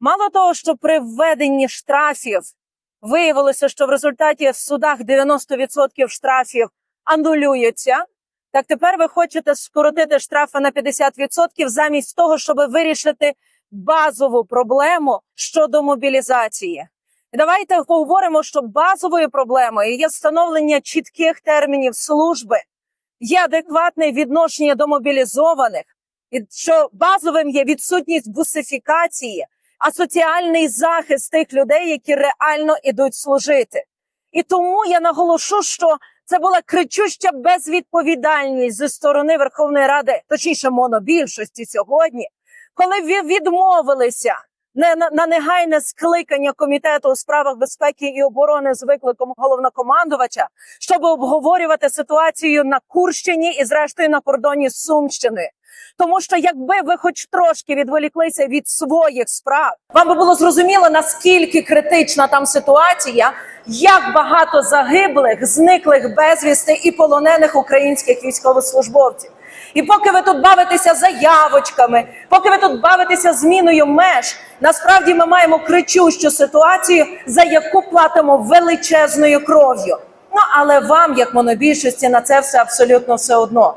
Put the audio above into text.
Мало того, що при введенні штрафів виявилося, що в результаті в судах 90% штрафів анулюються. Так тепер ви хочете скоротити штрафи на 50% замість того, щоб вирішити базову проблему щодо мобілізації. Давайте поговоримо, що базовою проблемою є встановлення чітких термінів служби, є адекватне відношення до мобілізованих, і що базовим є відсутність бусифікації, а соціальний захист тих людей, які реально ідуть служити. І тому я наголошу, що це була кричуща безвідповідальність зі сторони Верховної Ради, точніше монобільшості сьогодні, коли ви відмовилися на, негайне скликання комітету у справах безпеки і оборони з викликом головнокомандувача, щоб обговорювати ситуацію на Курщині і, зрештою, на кордоні з Сумщиною. Тому що якби ви хоч трошки відволіклися від своїх справ, вам би було зрозуміло наскільки критична там ситуація, як багато загиблих, зниклих безвісти і полонених українських військовослужбовців. І поки ви тут бавитеся заявочками, поки ви тут бавитеся зміною меж, насправді ми маємо кричущу ситуацію, за яку платимо величезною кров'ю. Ну але вам, як монобільшості, на це все абсолютно все одно.